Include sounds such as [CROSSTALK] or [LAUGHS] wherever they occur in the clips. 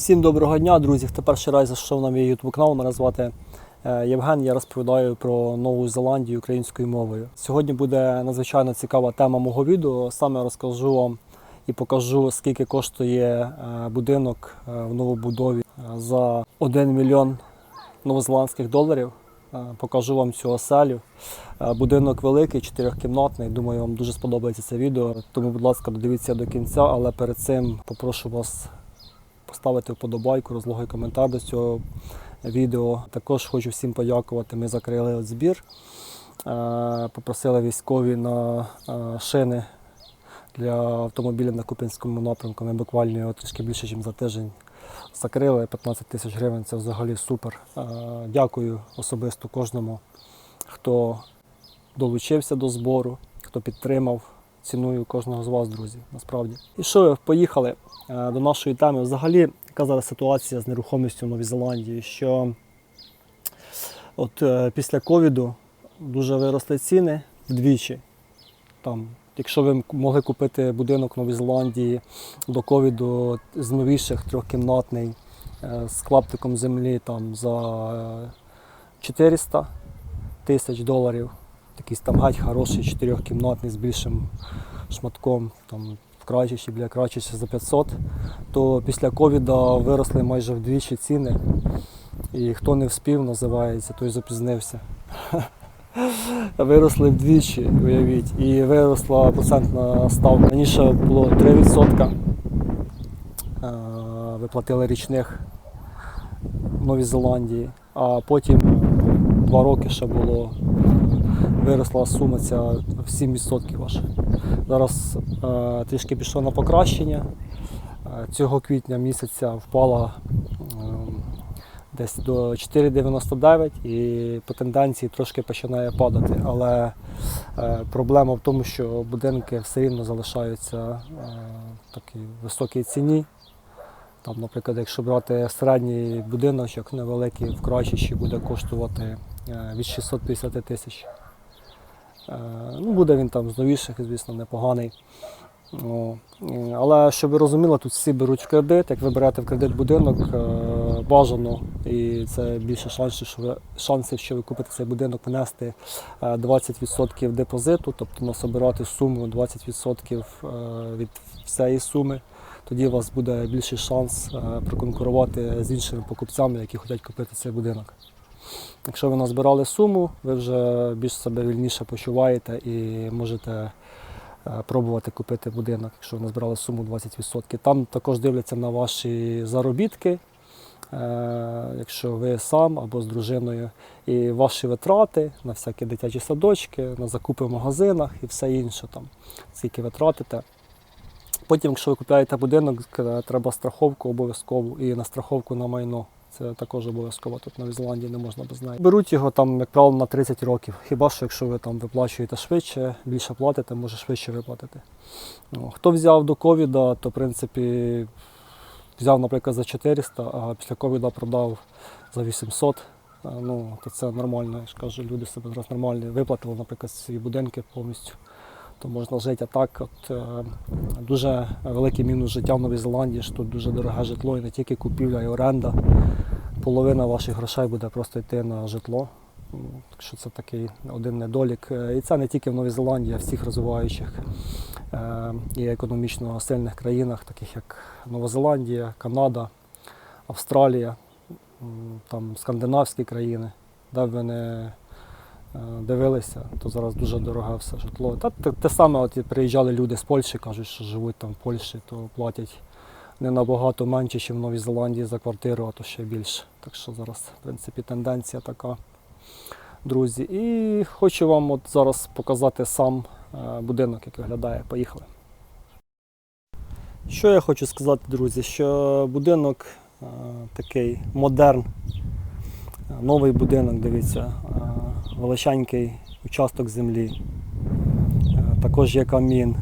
Всім доброго дня, друзі. Хто перший раз зайшов на мій YouTube канал, мене звати е, Євген. Я розповідаю про Нову Зеландію українською мовою. Сьогодні буде надзвичайно цікава тема мого відео. Саме розкажу вам і покажу, скільки коштує е, будинок е, в новобудові за 1 мільйон новозеландських доларів. Покажу вам цю оселю. Будинок великий, чотирьохкімнатний. Думаю, вам дуже сподобається це відео. Тому, будь ласка, додивіться до кінця, але перед цим попрошу вас поставити вподобайку, розлогий коментар до цього відео. Також хочу всім подякувати. Ми закрили збір. Е, Попросили військові на е, шини для автомобілів на Купінському напрямку. Ми буквально трішки більше, ніж за тиждень закрили. 15 тисяч гривень це взагалі супер. Е, Дякую особисто кожному, хто долучився до збору, хто підтримав. Ціную кожного з вас, друзі, насправді. І що, поїхали е, до нашої теми. Взагалі, яка зараз ситуація з нерухомістю в Новій Зеландії, що от е, після ковіду дуже виросли ціни вдвічі. Там, якщо ви могли купити будинок в Новій Зеландії до ковіду з новіших трьохкімнатний е, з клаптиком землі там за е, 400 тисяч доларів, якийсь там геть хороший чотирьохкімнатний з більшим шматком, там в Крачичі, біля за 500, то після ковіда виросли майже вдвічі ціни. І хто не вспів, називається, той запізнився. [LAUGHS] Виросли вдвічі, уявіть, і виросла процентна ставка. Раніше було 3%. е, Ви платили річних в Новій Зеландії, а потім два роки ще було виросла сума ця в 7% аж. Зараз е, трішки пішло на покращення. Е, Цього квітня місяця впала ем, десь до 4,99 і по тенденції трошки починає падати. Але е, проблема в тому, що будинки все рівно залишаються е, в високій ціні. Там, наприклад, якщо брати середній будиночок невеликий в Крачичі буде коштувати е, від 650 тисяч. Е, Ну, буде він там з новіших, звісно, непоганий. Е, Але щоб ви розуміли, тут всі беруть в кредит. Як ви берете в кредит будинок, е, бажано, і це більше шансів, що ви шансів, що ви купите цей будинок, внести е, 20% депозиту, тобто насобирати суму 20% е, від всієї суми. Тоді у вас буде більший шанс е, проконкурувати з іншими покупцями, які хочуть купити цей будинок. Якщо ви назбирали суму, ви вже більш себе вільніше почуваєте і можете е, пробувати купити будинок, якщо ви назбирали суму 20%. Там також дивляться на ваші заробітки, е, якщо ви сам або з дружиною, і ваші витрати на всякі дитячі садочки, на закупи в магазинах і все інше там, скільки ви тратите. Потім, якщо ви купуєте будинок, е, треба страховку обов'язкову і на страховку на майно. Це також обов'язково тут на Зеландії не можна без неї. Беруть його там, як правило, на 30 років. Хіба що якщо ви там виплачуєте швидше, більше платите, може швидше виплатити. Ну, хто взяв до ковіда, то в принципі взяв, наприклад, за 400, а після ковіда продав за 800. Е, Ну, то це нормально, я ж кажу, люди себе зараз нормально виплатили, наприклад, свої будинки повністю. То можна жити. А так, от е, дуже великий мінус життя в Новій Зеландії, що тут дуже дороге житло, і не тільки купівля і оренда. Половина ваших грошей буде просто йти на житло. Так що це такий один недолік. Е, І це не тільки в Новій Зеландії, а в всіх розвиваючих е, і економічно сильних країнах, таких як Нова Зеландія, Канада, Австралія, там скандинавські країни, де б ви дивилися, то зараз дуже дороге все житло. Та те, те саме, от приїжджали люди з Польщі, кажуть, що живуть там в Польщі, то платять не набагато менше, ніж в Новій Зеландії за квартиру, а то ще більше. Так що зараз, в принципі, тенденція така, друзі. І хочу вам от зараз показати сам е, будинок, як виглядає. Поїхали. Що я хочу сказати, друзі, що будинок е, такий модерн, Е, новий будинок, дивіться, е, величенький участок землі. Е, Також є камін,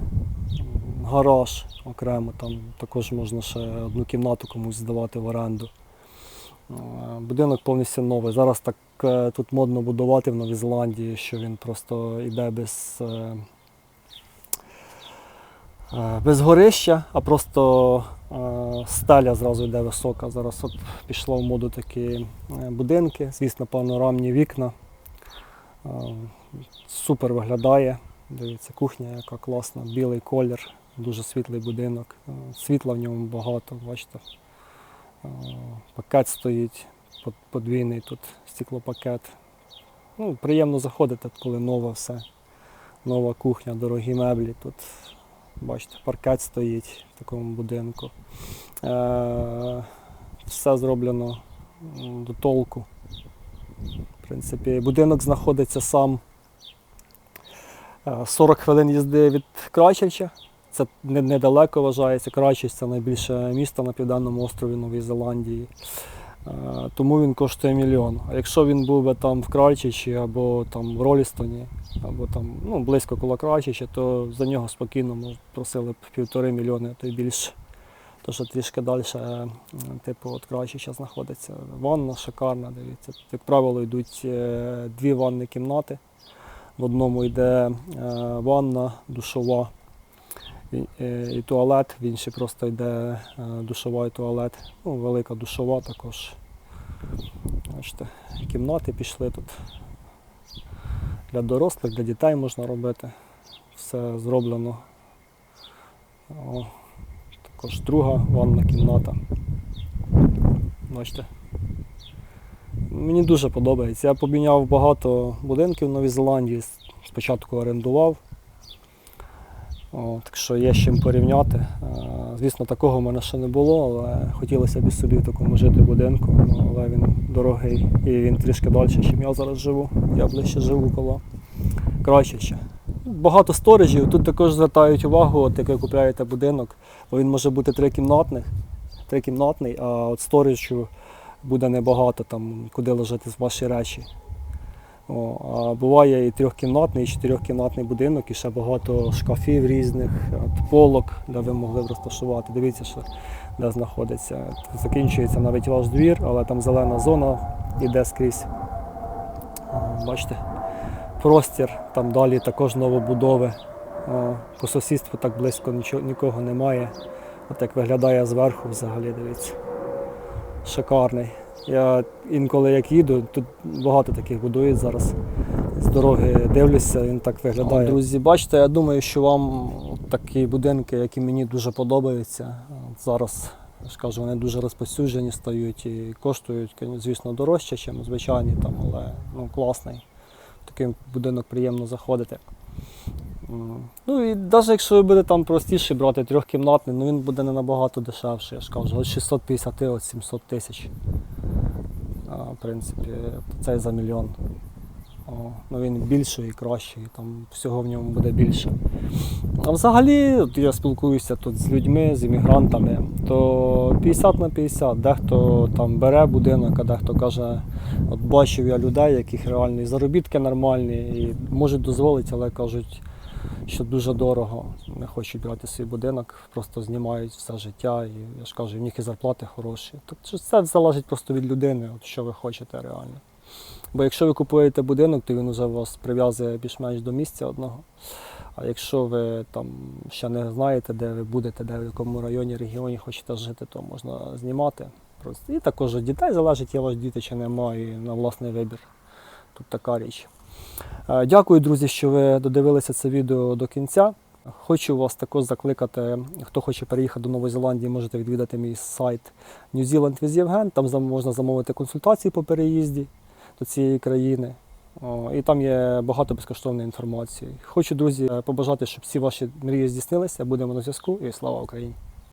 гараж окремо, там також можна ще одну кімнату комусь здавати в оренду. Е, Будинок повністю новий. Зараз так тут модно будувати в Новій Зеландії, що він просто йде без, Без горища, а просто е, стеля зразу йде висока. Зараз от пішло в моду такі е, будинки, звісно, панорамні вікна. Е, Супер виглядає. Дивіться, кухня яка класна, білий колір, дуже світлий будинок. Е, Світла в ньому багато, бачите. Е, Пакет стоїть, подвійний тут стеклопакет. Ну, приємно заходити, коли нове все. Нова кухня, дорогі меблі. Тут бачите, паркет стоїть в такому будинку. Е, все зроблено до толку. В принципі, будинок знаходиться сам е, 40 хвилин їзди від Крачевча. Це недалеко вважається. Крачевч це найбільше місто на південному острові Нової Зеландії. Е, Тому він коштує мільйон. А якщо він був би там в Крайчичі або там в Ролістоні, або там ну, близько коло Крайчича, то за нього спокійно може, просили б півтори мільйони, то й більше. То що трішки далі, е, типу, от Крайчича знаходиться. Ванна шикарна, дивіться. Як правило, йдуть е, дві ванні кімнати. В одному йде ванна, душова е, і туалет, в іншій просто йде е, душова і туалет. Ну, велика душова також. Бачите, кімнати пішли тут. Для дорослих, для дітей можна робити. Все зроблено. О, також друга ванна кімната. Бачите. Мені дуже подобається. Я поміняв багато будинків в Новій Зеландії. Спочатку орендував. Так що є з чим порівняти. Е, Звісно, такого в мене ще не було, але хотілося б собі в такому жити будинку. Ну, але він дорогий і він трішки далі, ніж я зараз живу. Я ближче живу коло Крайчича. Багато сторожів. Тут також звертають увагу, от як ви купуєте будинок, бо він може бути трикімнатний, трикімнатний, а от сторожу буде небагато, там, куди лежати ваші речі. О, а буває і трьохкімнатний, і чотирьохкімнатний будинок, і ще багато шкафів різних, полок, де ви могли б розташувати. Дивіться, що де знаходиться. Закінчується навіть ваш двір, але там зелена зона йде скрізь. О, Бачите, простір, там далі також новобудови. О, По сусідству так близько нічого, нікого немає. От як виглядає зверху взагалі, дивіться. Шикарний. Я інколи як їду, тут багато таких будують зараз. З дороги дивлюся, він так виглядає. Друзі, бачите, я думаю, що вам такі будинки, які мені дуже подобаються. Зараз я ж кажу, вони дуже розповсюджені стають і коштують, звісно, дорожче, ніж звичайні, там, але ну, класний. Такий будинок приємно заходити. Ну і навіть якщо ви будете там простіше брати трьохкімнатний, ну він буде не набагато дешевше, я ж кажу, від 650 от 700 тисяч. В принципі, цей за мільйон. О, ну він більший і кращий, там всього в ньому буде більше. А взагалі, от я спілкуюся тут з людьми, з іммігрантами, то 50 на 50. Дехто там бере будинок, а дехто каже, от бачив я людей, яких реальні заробітки нормальні, і можуть дозволити, але кажуть, що дуже дорого. Не хочуть брати свій будинок, просто знімають все життя. І я ж кажу, в них і зарплати хороші. Тобто це залежить просто від людини, от що ви хочете реально. Бо якщо ви купуєте будинок, то він вже вас прив'язує більш-менш до місця одного. А якщо ви там ще не знаєте, де ви будете, де в якому районі, регіоні хочете жити, то можна знімати. Просто. І також від дітей залежить, є у вас діти чи немає, на власний вибір. Тут така річ. Е, Дякую, друзі, що ви додивилися це відео до кінця. Хочу вас також закликати, хто хоче переїхати до Нової Зеландії, можете відвідати мій сайт New Zealand with Євген. Там можна замовити консультації по переїзді до цієї країни. І там є багато безкоштовної інформації. Хочу, друзі, побажати, щоб всі ваші мрії здійснилися. Будемо на зв'язку і слава Україні!